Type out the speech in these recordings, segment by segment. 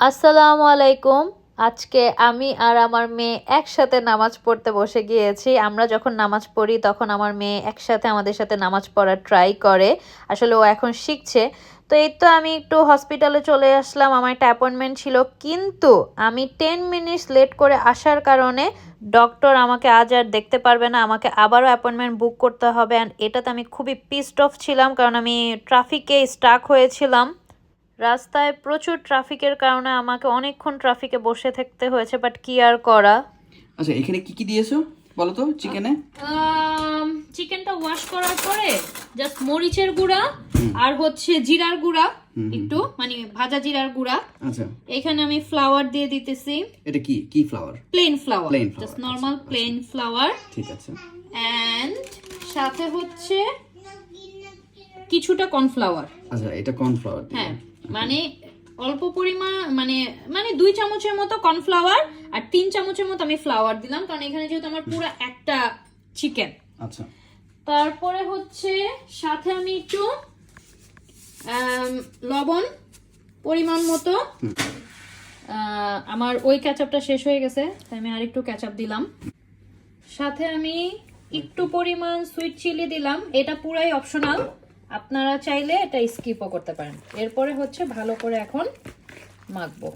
আসসালামু আলাইকুম। আজকে আমি আর আমার মেয়ে একসাথে নামাজ পড়তে বসে গিয়েছি। আমরা যখন নামাজ পড়ি, তখন আমার মেয়ে একসাথে আমাদের সাথে নামাজ পড়ার ট্রাই করে। আসলে ও এখন শিখছে। তো এই তো আমি একটু হসপিটালে চলে আসলাম। আমার একটা অ্যাপয়েন্টমেন্ট ছিল। কিন্তু আমি টেন মিনিটস লেট করে আসার কারণে ডক্টর আমাকে আজ আর দেখতে পারবে না। আমাকে আবারও অ্যাপয়েন্টমেন্ট বুক করতে হবে। অ্যান্ড এটাতে আমি খুবই পিসড অফ ছিলাম। কারণ আমি ট্রাফিকে স্টাক হয়েছিলাম। রাস্তায় প্রচুর ট্রাফিকের কারণে আমাকে অনেকক্ষণ ট্রাফিকে বসে থাকতে হয়েছে বাট কি আর করা? আচ্ছা এখানে কি কি দিয়েছ বলো তো চিকেনে? চিকেনটা ওয়াশ করার পরে জাস্ট মরিচের গুঁড়া আর হচ্ছে জিরার গুঁড়া একটু মানে ভাজা জিরার গুঁড়া। আচ্ছা। এখানে আমি ফ্লাওয়ার দিয়ে দিতেছি। এটা কি কি flower plain flower just normal plain flower ঠিক আছে। অ্যান্ড সাথে হচ্ছে কিছুটা কর্নফ্লাওয়ার আচ্ছা এটা কর্নফ্লাওয়ার হ্যাঁ। মানে অল্প পরিমাণ মানে মানে দুই চামচের মতো কর্নফ্লাওয়ার আর তিন চামচের মতো আমি ফ্লাওয়ার দিলাম কারণ এখানে যেহেতু আমার পুরো একটা চিকেন আচ্ছা। তারপরে হচ্ছে সাথে আমি একটু লবণ পরিমাণ মতো। আমার ওই ক্যাচাপটা শেষ হয়ে গেছে তাই আমি আর আরেকটু ক্যাচাপ দিলাম। সাথে আমি একটু পরিমাণ সুইট চিলি দিলাম এটা পুরাই অপশনাল আপনারা চাইলে এটা স্কিপও করতে পারেন। এরপরে হচ্ছে ভালো করে এখন মাখবো।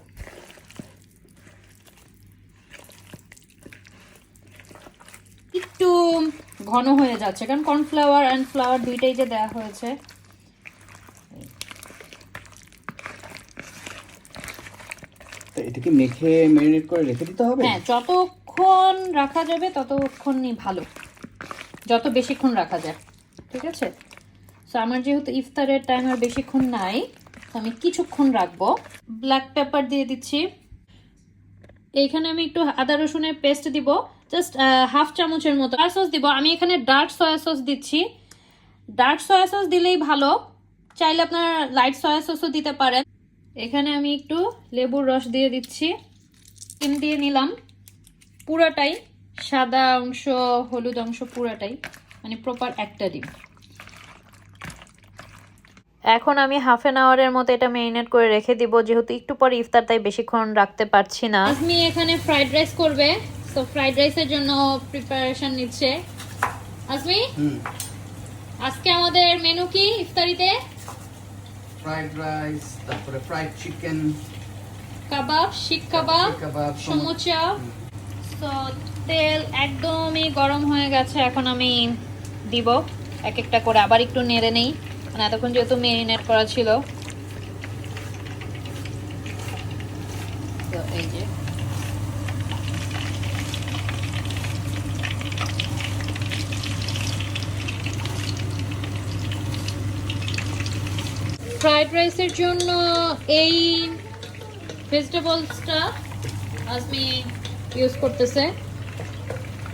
একটু ঘন হয়ে যাচ্ছে কারণ কর্নফ্লাওয়ার অ্যান্ড ফ্লাওয়ার দুইটাই যে দেওয়া হয়েছে। এটাকে মেখে ম্যারিনেট করে রেখে দিতে হবে? হ্যাঁ যতক্ষণ রাখা যাবে ততক্ষণই ভালো। যত বেশিক্ষণ রাখা যায় ঠিক আছে? সো আমার যেহেতু ইফতারের টাইম আর বেশিক্ষণ নাই, তো আমি কিছুক্ষণ রাখব। ব্ল্যাক পেপার দিয়ে দিচ্ছি। এইখানে আমি একটু আদা রসুনের পেস্ট দিব জাস্ট হাফ চামচের মতো। সয়া সস দিব। আমি এখানে ডার্ক সয়া সস দিচ্ছি। ডার্ক সয়া সস দিলেই ভালো। চাইলে আপনার লাইট সয়া সসও দিতে পারেন। এখানে আমি একটু লেবুর রস দিয়ে দিচ্ছি। ডিম দিয়ে নিলাম। পুরাটাই সাদা অংশ, হলুদ অংশ, পুরাটাই। মানে প্রপার একটা ডিম। এখন আমি হাফ অ্যান আওয়ারের মতো এটা মেরিনেট করে রেখে দিব যেহেতু একটু পরে ইফতার তাই বেশিক্ষণ রাখতে পারছি না। আজমি এখানে ফ্রাইড রাইস করবে তো ফ্রাইড রাইসের জন্য প্রিপারেশন নিচ্ছে। আজমি হুম। আজকে আমাদের মেনু কি ইফতারিতে? ফ্রাইড রাইস তারপরে ফ্রাইড চিকেন কাবাব শিক কাবাব কাবাব সমুচা। তো তেল একদমই গরম হয়ে গেছে এখন আমি দিব। এক একটা করে আবার একটু নেড়ে নেই। মানে এতক্ষণ যেহেতু মেরিনেট করা ছিল। ফ্রাইড রাইসের জন্য এই ভেজিটেবলসটা আজমি ইউজ করতেছে।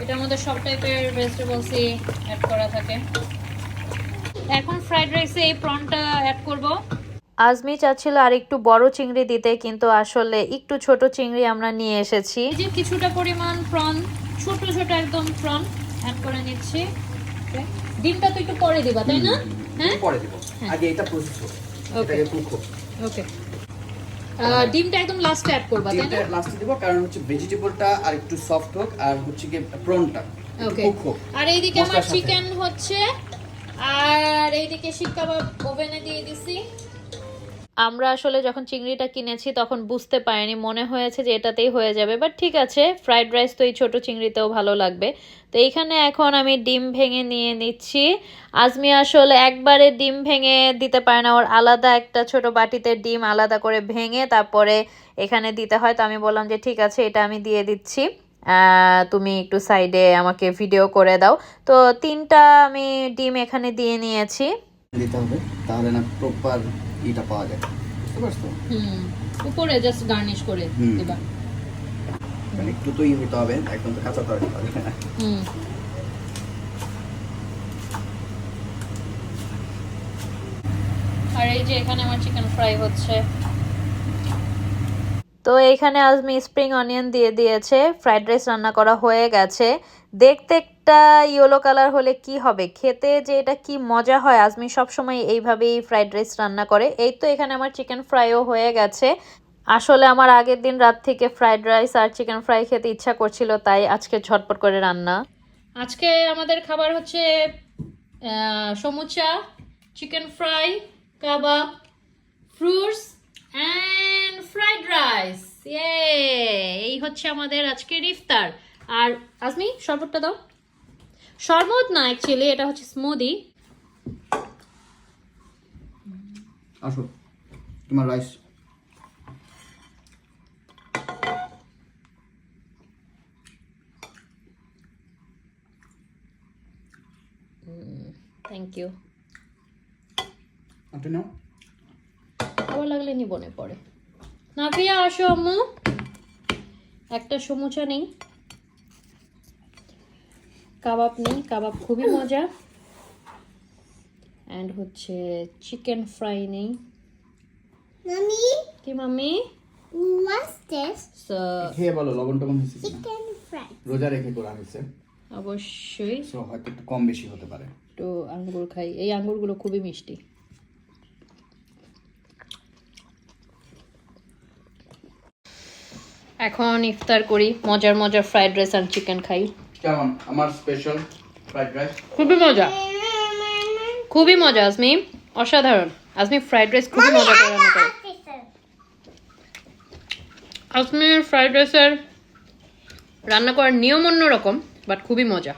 এটার মধ্যে সব টাইপের ভেজিটেবলসই অ্যাড করা থাকে। এখন ফ্রাইড রাইসে এই প্রনটা অ্যাড করব। আজমি চাচ্ছিল আর একটু বড় চিংড়ি দিতে কিন্তু আসলে একটু ছোট চিংড়ি আমরা নিয়ে এসেছি। এই যে কিছুটা পরিমাণ প্রন ছোট ছোট একদম প্রন অ্যাড করে নিচ্ছি. ডিমটা তো একটু পরে দিবা তাই না? হ্যাঁ? পরে দিব। আগে এটা প্রসেস. এটাকে কুক ওকে ডিমটা একদম লাস্টে অ্যাড করবা তাই না? এটা লাস্টে দিব কারণ হচ্ছে ভেজিটেবলটা আর একটু সফট হোক আর হচ্ছে কি প্রনটা ওকে আর এইদিকে আমার চিকেন হচ্ছে আর এইদিকে শিক কাবাব ওভেনে দিয়ে দিছি। আমরা আসলে যখন চিংড়িটা কিনেছি তখন বুঝতে পারিনি, মনে হয়েছে যে এটাতেই হয়ে যাবে বাট ঠিক আছে ফ্রাইড রাইস তো এই ছোট চিংড়িতেও ভালো লাগবে। তো এইখানে এখন আমি ডিম ভেঙে নিয়ে নিচ্ছি। আজমি আসলে একবারে ডিম ভেঙে দিতে পারে না, ওর আলাদা একটা ছোট বাটিতে ডিম আলাদা করে ভেঙে তারপরে এখানে দিতে হয়। তো আমি বললাম যে ঠিক আছে, এটা আমি দিয়ে দিচ্ছি। তুমি একটু সাইডে আমাকে ভিডিও করে দাও। তো তিনটা আমি ডিম এখানে দিয়ে নিয়েছি। দিতে হবে তাহলে না প্রপার ইটা পাওয়া যায়। বুঝতে পারছ? হুম উপরে জাস্ট গার্নিশ করে দিবা মানে একটু তো ই হইতে হবে একদম তো কাঁচা তরকারি হবে। হুম। আর এই যে এখানে আমার চিকেন ফ্রাই হচ্ছে। তো এইখানে আজমি স্প্রিং অনিয়ন দিয়ে দিয়েছে ফ্রাইড রাইস রান্না করা হয়ে গেছে। দেখতে একটা ইয়েলো কালার হলে কি হবে? খেতে যে এটা কি মজা হয়, আজমি সবসময় এইভাবেই ফ্রাইড রাইস রান্না করে। এই তো এখানে আমার চিকেন ফ্রাইও হয়ে গেছে। আসলে আমার আগের দিন রাত থেকে ফ্রাইড রাইস আর চিকেন ফ্রাই খেতে ইচ্ছা করছিল, তাই আজকে ঝটপট করে রান্না। আজকে আমাদের খাবার হচ্ছে samosa chicken fry kebab fruits rice এই হচ্ছে আমাদের আজকের ইফতার। আর আজমি শরবতটা দাও। শরবত না অ্যাকচুয়ালি এটা হচ্ছে স্মুদি আসো তোমার রাইস থ্যাংক ইউ আপনি নাও খাবার লাগলে নি বনে পড়ে নাফিয়া আসো আম্মু। একটা সমুচা নেই। কাবাব নেই কাবাব খুবই মজা। অ্যান্ড হচ্ছে চিকেন ফ্রাই নেই। Mommy, কি মাম্মি what's this? So, খেয়ে বলো লবণ টবণ হয়েছে কিনা? Chicken fry. রোজা রেখে করা হয়েছে। অবশ্যই। সো হয়তো একটু কম বেশি হতে পারে। একটু আঙ্গুর খাই। এই আঙ্গুরগুলো খুবই মিষ্টি। এখন ইফতার করি মজার মজার ফ্রাইড রাইস আর চিকেন খাই। কেমন? আমার স্পেশাল ফ্রাইড রাইস খুবই মজা। খুবই মজা আসমি অসাধারণ। আসমি ফ্রাইড রাইস খুবই মজা করে রান্না করে আজমির ফ্রাইড রাইসের রান্না করার নিয়ম অন্যরকম বাট খুবই মজা।